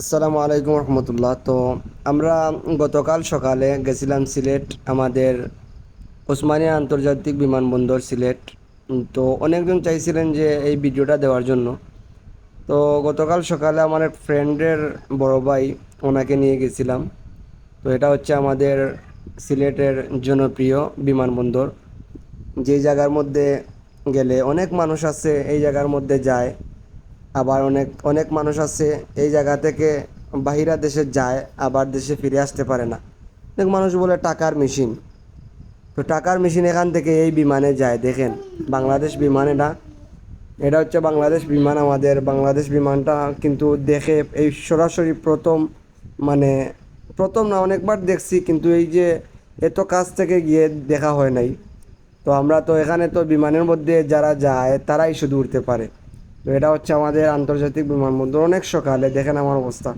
আসসালামু আলাইকুম রহমতুল্লাহ। তো আমরা গতকাল সকালে গেছিলাম সিলেট, আমাদের ওসমানিয়া আন্তর্জাতিক বিমানবন্দর সিলেট। তো অনেকজন চাইছিলেন যে এই ভিডিওটা দেওয়ার জন্য। তো গতকাল সকালে আমার এক ফ্রেন্ডের বড় ভাই, ওনাকে নিয়ে গেছিলাম। তো এটা হচ্ছে আমাদের সিলেটের জনপ্রিয় বিমানবন্দর। যে জায়গার মধ্যে গেলে অনেক মানুষ আছে, এই জায়গার মধ্যে যায়। আবার অনেক অনেক মানুষ আছে এই জায়গা থেকে বাহিরা দেশে যায়, আবার দেশে ফিরে আসতে পারে না। অনেক মানুষ বলে টাকার মেশিন তো টাকার মেশিন এখান থেকে এই বিমানে যায়, দেখেন। বাংলাদেশ বিমান এটা। এটা হচ্ছে বাংলাদেশ বিমান আমাদের। বাংলাদেশ বিমানটা কিন্তু দেখে এই সরাসরি প্রথম মানে প্রথম না, অনেকবার দেখছি, কিন্তু এই যে এত কাছ থেকে গিয়ে দেখা হয় নাই। তো আমরা তো এখানে তো বিমানের মধ্যে যারা যায়, তারাই শুধু উঠতে পারে। তো এটা হচ্ছে আমাদের আন্তর্জাতিক বিমানবন্দর। অনেক সকালে দেখেন আমার অবস্থা।